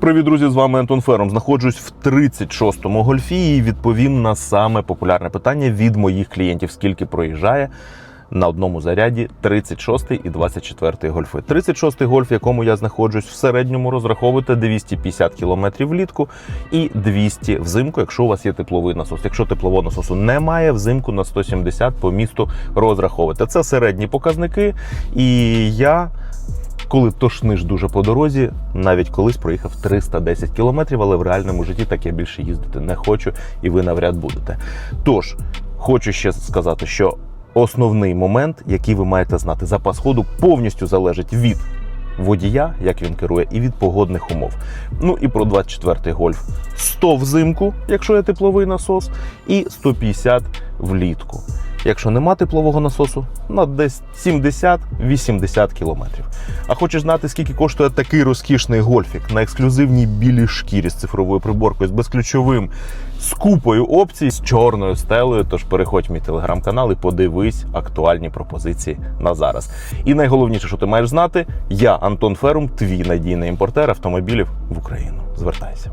Привіт, друзі! З вами Антон Фером. Знаходжусь в 36-му гольфі і відповім на саме популярне питання від моїх клієнтів: скільки проїжджає на одному заряді 36 і 24 гольфи. 36 гольф, в якому я знаходжусь, в середньому розраховуйте 250 км влітку і 200 взимку, якщо у вас є тепловий насос. Якщо теплового насосу немає, взимку на 170 по місту розраховуйте. Це середні показники, і я коли тошниш дуже по дорозі, навіть колись проїхав 310 кілометрів, але в реальному житті так я більше їздити не хочу, і ви навряд будете. Тож, хочу ще сказати, що основний момент, який ви маєте знати, запас ходу повністю залежить від водія, як він керує, і від погодних умов. Ну і про 24-й гольф 100 взимку, якщо є тепловий насос, і 150 влітку. Якщо нема теплового насосу, на десь 70-80 кілометрів. А хочеш знати, скільки коштує такий розкішний гольфік на ексклюзивній білій шкірі з цифровою приборкою, з безключовим, з купою опцій, з чорною стелею. Тож переходь в мій телеграм-канал і подивись актуальні пропозиції на зараз. І найголовніше, що ти маєш знати, я Антон Ферум, твій надійний імпортер автомобілів в Україну. Звертайся.